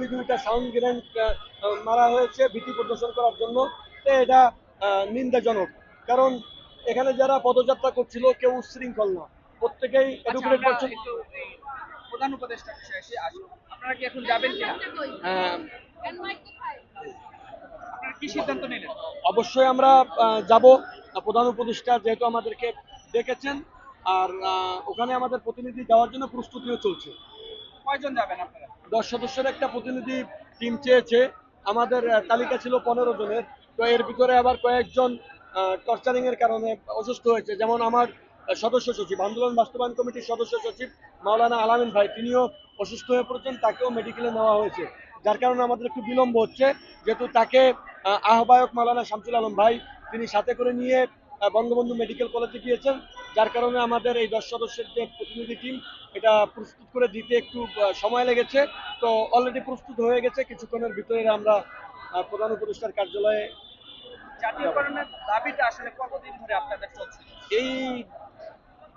দুই দুইটা sound grenade মারা হয়েছে ভীতি প্রদর্শন করার জন্য। তো এটা নিন্দাজনক। কারণ এখানে যারা পদযাত্রা করছিল কেউ উচ্ছৃঙ্খল না। প্রত্যেকেই আচ্ছা, এডুকেটেড এই প্রধান উপদেষ্টা এসে আসুন আপনারা কি এখন যাবেন কিনা? আপনারা কি সিদ্ধান্ত নিলেন? অবশ্যই আমরা যাব। প্রধান উপদেষ্টা যেহেতু আমাদেরকে ডেকেছেন আর ওখানে আমাদের প্রতিনিধি যাওয়ার জন্য প্রস্তুতিও চলছে। কয়জন যাবেন আপনারা? দশ সদস্যের একটা প্রতিনিধি টিম চেয়েছে। আমাদের তালিকা ছিল পনেরো জনের। তো এর ভিতরে আবার কয়েকজন টর্চারিং এর কারণে অসুস্থ হয়েছে। যেমন আমার সদস্য সচিব, আন্দোলন বাস্তবায়ন কমিটির সদস্য সচিব মাওলানা আলামিন ভাই, তিনিও অসুস্থ হয়ে পড়েছেন, তাকেও মেডিকেলে নেওয়া হয়েছে। যার কারণে আমাদের একটু বিলম্ব হচ্ছে। যেহেতু তাকে আহ্বায়ক মাওলানা শামসুল আলম ভাই, তিনি সাথে করে নিয়ে বঙ্গবন্ধু মেডিকেল কলেজে গিয়েছেন। যার কারণে আমাদের এই দশ সদস্যের যে প্রতিনিধি টিম এটা প্রস্তুত করে দিতে একটু সময় লেগেছে। তো অলরেডি প্রস্তুত হয়ে গেছে। কিছুক্ষণের ভিতরে আমরা প্রধান উপদেষ্টার কার্যালয়ে জাতীয়করণের দাবিটা আসলে কতদিন ধরে আপনাদের চলছে? এই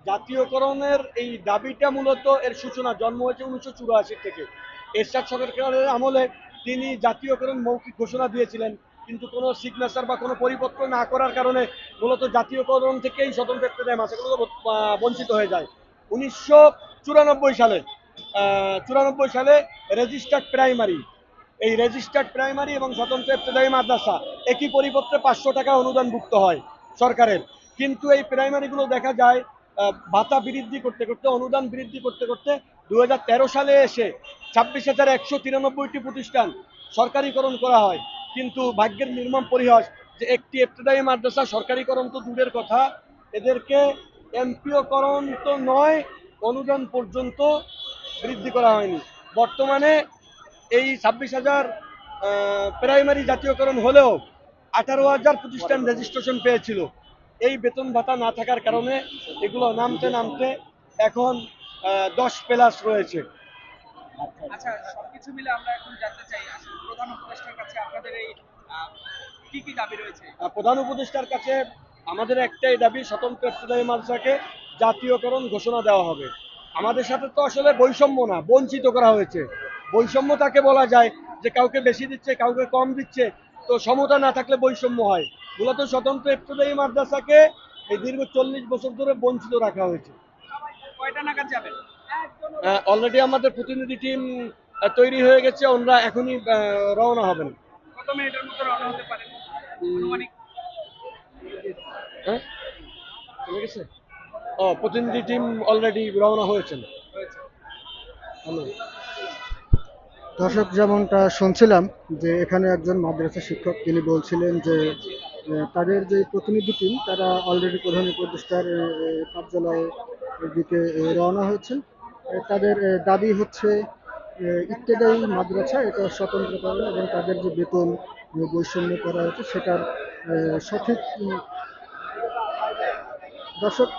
জাতীয়করণের এই দাবিটা মূলত এর সূচনা জন্ম হয়েছে উনিশশো চুরাশি থেকে। এরশাদ সরকারের আমলে তিনি জাতীয়করণ মৌখিক ঘোষণা দিয়েছিলেন। কিন্তু কোনো সিগনেচার বা কোনো পরিপত্র না করার কারণে মূলত জাতীয়করণ থেকেই স্বতন্ত্র দেয় মাসেগুলো বঞ্চিত হয়ে যায়। উনিশশো চুরানব্বই সালে চুরানব্বই সালে রেজিস্টার্ড প্রাইমারি এই রেজিস্টার্ড প্রাইমারি এবং স্বতন্ত্র ইবতদায়ী মাদ্রাসা। একই পরিপত্রে পাঁচশো টাকা অনুদানভুক্ত হয় সরকারের। কিন্তু এই প্রাইমারিগুলো দেখা যায় ভাতা বৃদ্ধি করতে করতে, অনুদান বৃদ্ধি করতে করতে দু হাজার তেরো সালে এসে ছাব্বিশ হাজার একশো প্রতিষ্ঠান সরকারিকরণ করা হয়। কিন্তু ভাগ্যের নির্মম পরিহাস যে একটি ইবতদায়ী মাদ্রাসা সরকারিকরণ তো দূরের কথা, এদেরকে এমপিওকরণ তো নয়, অনুদান পর্যন্ত বৃদ্ধি করা হয়নি। বর্তমানে এই ছাব্বিশ হাজার প্রাইমারি জাতীয়করণ হলেও আঠারো হাজার প্রতিষ্ঠান রেজিস্ট্রেশন পেয়েছিল। এই বেতন ভাতা না থাকার কারণে এগুলো নামতে নামতে এখন দশ প্লাস রয়েছে। আচ্ছা সবকিছু মিলে আমরা এখন জানতে চাই আসলে প্রধান উপদেষ্টার কাছে আপনাদের এই আহ, কি কি দাবি রয়েছে? প্রধান উপদেষ্টার কাছে আমাদের একটাই দাবি স্বতন্ত্র ইবতদায়ী মাদ্রাসাকে জাতীয়করণ ঘোষণা দেওয়া হবে। আমাদের সাথে তো আসলে বৈষম্য না বঞ্চিত করা হয়েছে। বৈষম্য তাকে বলা যায় যে কাউকে বেশি দিচ্ছে কাউকে কম দিচ্ছে। তো সমতা না থাকলে বৈষম্য হয়। মূলত স্বতন্ত্র ইবতদায়ী মাদ্রাসাকে এই দীর্ঘ চল্লিশ বছর ধরে বঞ্চিত রাখা হয়েছে। অলরেডি আমাদের প্রতিনিধি টিম তৈরি হয়ে গেছে ওনারা এখনই রওনা হবেন। কত মিনিটের মধ্যে রওনা হতে পারেন আনুমানিক। হ্যাঁ? ও প্রতিনিধি টিম অলরেডি রওনা হয়েছেন। হয়েছে। হ্যালো। দর্শক যেমনটা শুনছিলাম যে এখানে একজন মাদ্রাসা শিক্ষক তিনি বলছিলেন যে তাদের যে প্রতিনিধি টিম তারা অলরেডি প্রধান উপদেষ্টার কার্যালয়ের দিকে রওনা হয়েছে। তাদের দাবি হচ্ছে ইত্তেদায়ী মাদ্রাসা, এটা স্বতন্ত্র করা এবং তাদের যে বেতন বৈষম্য করা হয়েছে সেটার সঠিক দর্শক